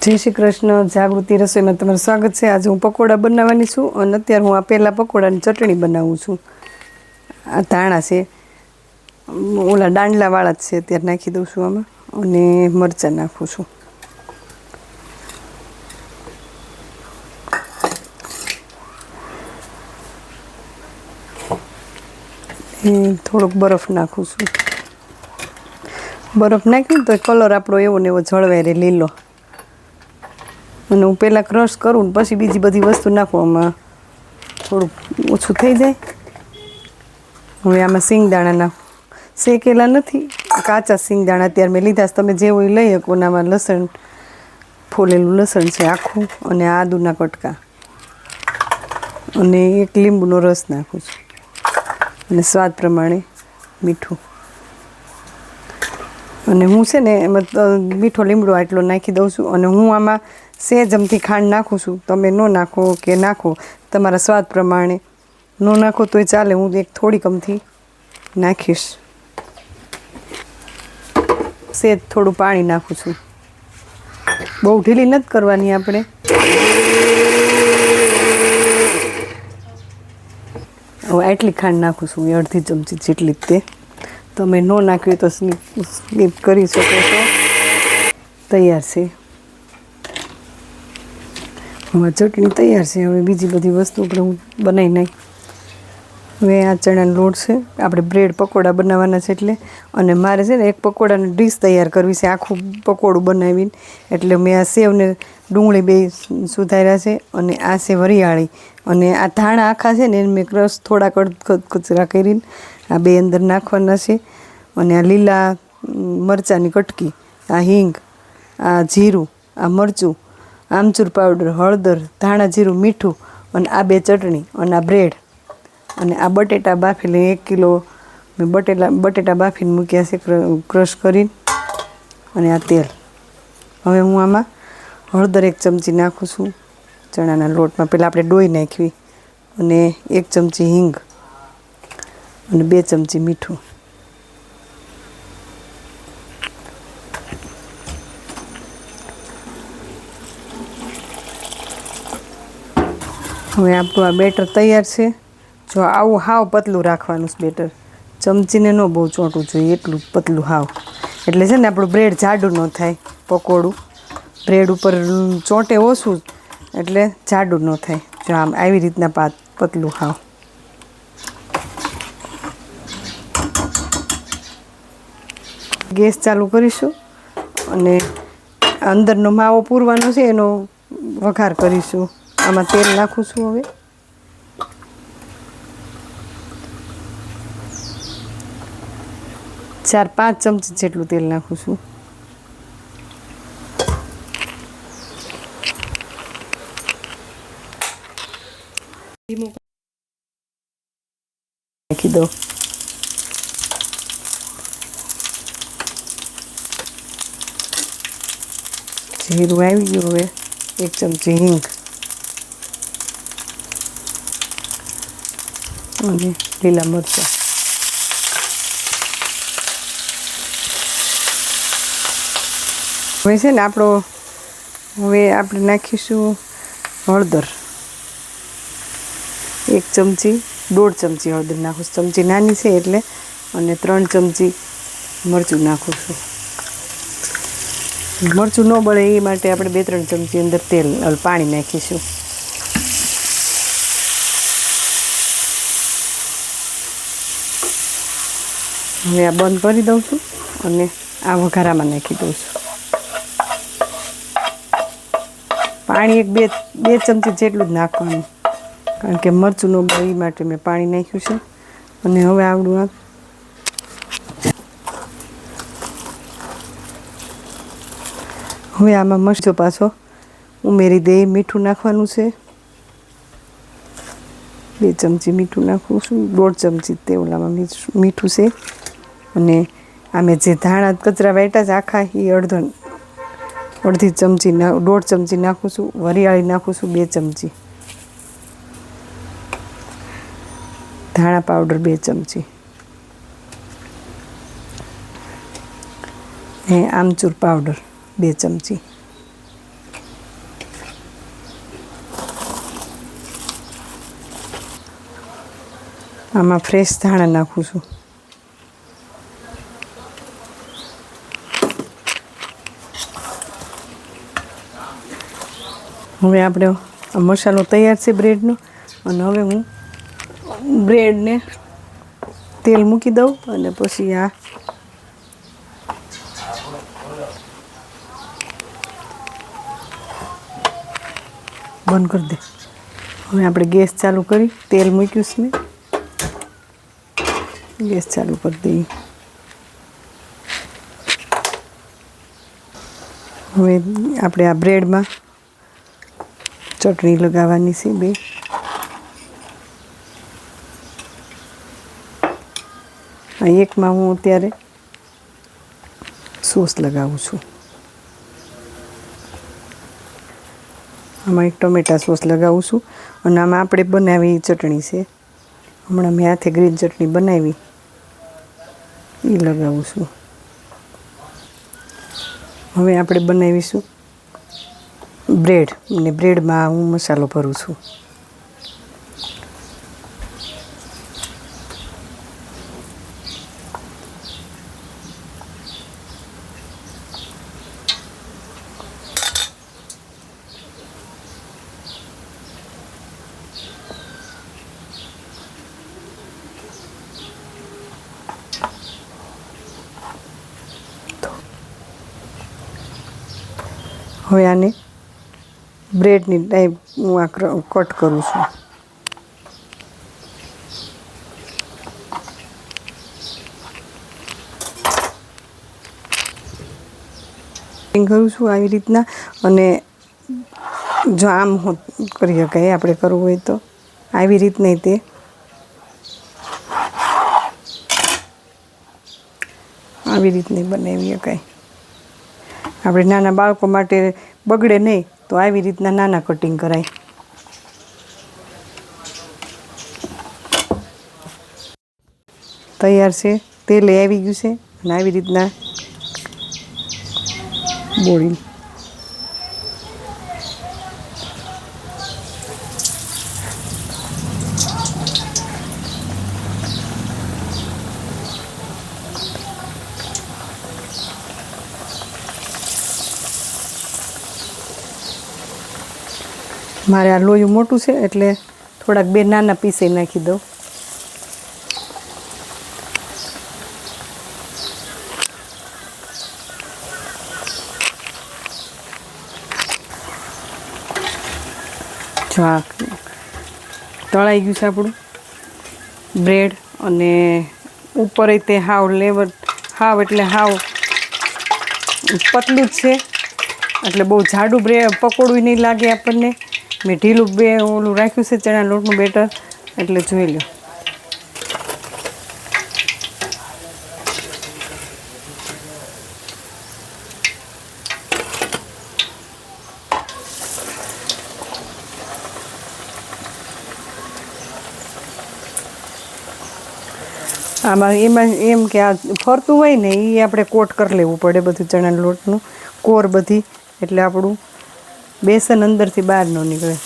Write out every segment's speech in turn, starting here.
જય શ્રી કૃષ્ણ, જાગૃતિ રસોઈમાં તમારું સ્વાગત છે. આજે હું પકોડા બનાવવાની છું અને અત્યારે હું આ પહેલાં પકોડાની ચટણી બનાવું છું. આ ધાણા છે. ઓલા દાંડલાવાળા જ છે, અત્યારે નાખી દઉં છું આમાં અને મરચાં નાખું છું. થોડોક બરફ નાખું છું. બરફ નાખ્યું તો કલર આપણો એવો ને એવો જળવાય રહે લીલો. અને હું પહેલાં ક્રશ કરું ને પછી બીજી બધી વસ્તુ નાખું. આમાં થોડુંક ઓછું થઈ જાય. હવે આમાં સિંગદાણા નાખું. શેકેલા નથી, કાચા સિંગદાણા અત્યારે મેં લીધા તમે જે હોય લઈ શકો આમાં લસણ, ફોલેલું લસણ છે આખું અને આદુના કટકા. અને એક લીંબુનો રસ નાખું છું. અને સ્વાદ પ્રમાણે મીઠું. અને હું છે ને મીઠો લીમડો આટલો નાખી દઉં છું અને હું આમાં સેજમથી ખાંડ નાખું છું. તમે ન નાખો કે નાખો, તમારા સ્વાદ પ્રમાણે. ન નાખો તોય ચાલે, હું એક થોડી કમથી નાખીશ. સેજ થોડું પાણી નાખું છું. બહુ ઢીલી નથી કરવાની આપણે. હવે આટલી ખાંડ નાખું છું, એ અડધી ચમચી જેટલી તે. તમે ન નાખ્યું તો સ્લીપ સ્લીપ કરી શકો છો. તૈયાર છે. હવે ચટણી તૈયાર છે. હવે બીજી બધી વસ્તુ આપણે હું બનાવી નાખી. હવે આ ચણાનો લોટ છે. આપણે બ્રેડ પકોડા બનાવવાના છે એટલે. અને મારે છે ને એક પકોડાની ડીશ તૈયાર કરવી છે. આખું પકોડું બનાવીને. એટલે મેં આ સેવને ડુંગળી બે સુધાર્યા છે અને આ સેવ વરિયાળી. અને આ ધાણા આખા છે ને એને મેં ક્રશ થોડા કચરા કરીને આ બે અંદર નાખવાના છે. અને આ લીલા મરચાંની કટકી, આ હિંગ, આ જીરું, આ મરચું, આમચૂર પાવડર, હળદર, ધાણા જીરું, મીઠું અને આ બે ચટણી અને આ બ્રેડ. અને આ બટેટા બાફીને એક કિલો, મેં બટેટા બટેટા બાફીને મૂક્યા છે ક્રશ કરીને. અને આ તેલ. હવે હું આમાં હળદર એક ચમચી નાખું છું. ચણાના લોટમાં. પહેલાં આપણે ડોઈ નાખવી. અને એક ચમચી હિંગ. અને બે ચમચી મીઠું. હવે આપણું આ બેટર તૈયાર છે. જો આવું હાવ પતલું રાખવાનું છે બેટર. ચમચીને ન બહુ ચોંટવું જોઈએ, એટલું પતલું હાવ. એટલે છે ને આપણું બ્રેડ જાડું ન થાય, પકોડું. બ્રેડ ઉપર ચોંટે ઓછું એટલે જાડું ન થાય. જો આમ આવી રીતના પાત પતલું હાવ. ગેસ ચાલુ કરીશું અને અંદરનો માવો પૂરવાનો છે એનો વઘાર કરીશું. આમાં તેલ નાખું છું હવે. ચાર, પાંચ ચમચી જેટલું તેલ નાખું છું નાખી દો જીરું આવી ગયું હવે એક ચમચી હિંગ અને લીલા મરચાં હવે છે ને આપણો હવે આપણે નાખીશું હળદર. એક ચમચી, દોઢ ચમચી હળદર નાખું. ચમચી નાની છે એટલે અને ત્રણ ચમચી મરચું નાખું છું. મરચું ન બળે એ માટે આપણે બે ત્રણ ચમચી અંદર તેલ પાણી નાખીશું. હવે આ બંધ કરી દઉં છું અને આ વઘારામાં નાખી દઉં છું. પાણી એક બે બે ચમચી જેટલું જ નાખવાનું. કારણ કે મરચું ન બળે માટે મેં પાણી નાખ્યું છે. અને હવે આવડું આ હવે આમાં મરચો પાછો ઉમેરી દે, મીઠું નાખવાનું છે. બે ચમચી મીઠું નાખું છું, દોઢ ચમચી તે ઓલામાં મીઠું છે. અને આમે જે ધાણા કચરા વાટ્યા છે આખા એ અડધો, અડધી ચમચી દોઢ ચમચી નાખું છું, વરિયાળી નાખું છું બે ચમચી. ધાણા પાવડર બે ચમચી. ને આમચૂર પાવડર. બે ચમચી. આમાં ફ્રેશ ધાણા નાખું છું. હવે આપણે મસાલો તૈયાર છે બ્રેડનો અને હવે હું બ્રેડને તેલ મૂકી દઉં અને પછી આ બંધ કરી દે. હવે આપણે ગેસ ચાલુ કરી, તેલ મૂક્યું છે ગેસ ચાલુ કરી દઈએ. હવે આપણે આ બ્રેડમાં ચટણી લગાવવાની છે બે. આ એકમાં હું અત્યારે સોસ લગાવું છું. આમાં એક ટમેટા સોસ લગાવું છું અને આમાં આપણે બનાવી ચટણી છે. હમણાં મેં હાથે ગ્રીન ચટણી બનાવી. એ લગાવું છું. હવે આપણે બનાવીશું બ્રેડ. અને બ્રેડમાં હું મસાલો ભરું છું. હવે આને બ્રેડની ટાઈપ હું આ કટ કરું છું. કરું છું આવી રીતના અને જો આમ કરી શકાય, આપણે કરવું હોય તો. આવી રીતના તે. આવી રીતની બનાવી શકાય. આપણે નાના બાળકો માટે બગડે નહીં, તો આવી રીતના નાના કટિંગ કરાય. તૈયાર છે, તેલ આવી ગયું છે, અને આવી રીતના બોળી મારે આ લોયું મોટું છે, એટલે થોડાક બે નાના પીસે નાખી દઉં. જો તળાઈ ગયું છે આપણું. બ્રેડ અને ઉપર તે હાવ લેવર હાવ એટલે હાવ પતલું જ છે. એટલે બહુ જાડું બ્રે પકોડું નહીં લાગે આપણને. મેં ઢીલું બે ઓલું રાખ્યું છે ચણા લોટનું બેટર, એટલે જોઈ લો આમાં એમાં એમ કે આ ફરતું હોય ને એ આપણે કોટ કરી લેવું પડે બધું ચણાના લોટનું, કોર બધી, એટલે આપણું બેસન અંદરથી બહાર ન નીકળે.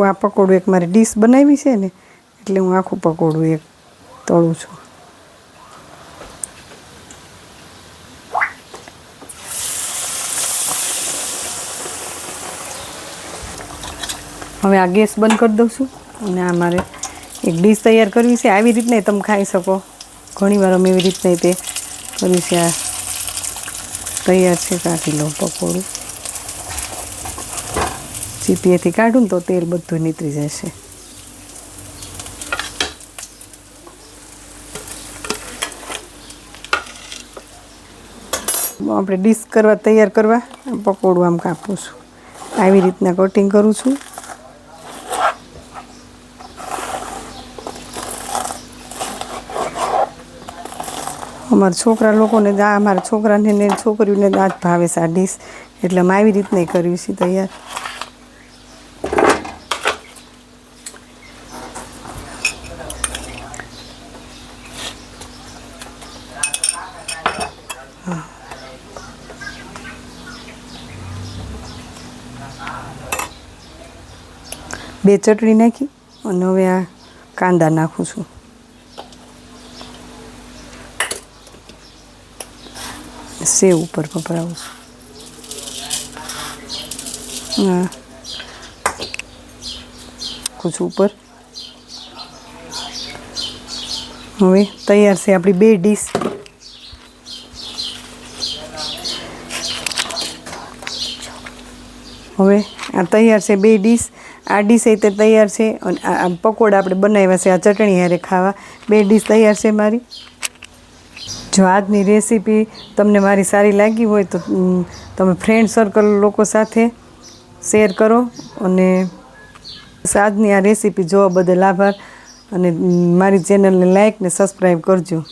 આ પકોડું એક મારી ડીશ બનાવી છે ને, એટલે હું આખું પકોડું એક તળું છું. હવે આ ગેસ બંધ કરી દઉં છું અને આ મારે એક ડીશ તૈયાર કરવી છે. આવી રીતના તમે ખાઈ શકો. ઘણીવાર અમે એવી રીતના તે કર્યું છે આ તૈયાર છે કાઢી લો પકોડું. ચીપીએથી કાઢું તો તેલ બધું નીતરી જશે. આપણે ડીશ કરવા તૈયાર કરવા પકોડું આમ કાપું છું. આવી રીતના કટિંગ કરું છું. અમારા છોકરા લોકોને દા અમારા છોકરાને ને છોકરીઓને જ ભાવે છે આ ડીશ એટલે અમે આવી રીતને કર્યું છે તૈયાર. બે ચટણી નાખી અને હવે આ કાંદા નાખું છું. સેવ ઉપર વપરાવું છું હા. નાખું છું ઉપર. હવે તૈયાર છે આપણી બે ડીશ. હવે આ તૈયાર છે બે ડીશ. આ ડીશ એ તૈયાર છે અને આ પકોડા આપણે બનાવ્યા છે, આ ચટણી હારે ખાવા. બે ડીશ તૈયાર છે મારી. જો આજની રેસીપી તમને મારી સારી લાગી હોય તો તમે ફ્રેન્ડ સર્કલ લોકો સાથે શેર કરો અને આજની આ રેસીપી જોવા બદલ આભાર અને મારી ચેનલને લાઈક ને સબસ્ક્રાઈબ કરજો.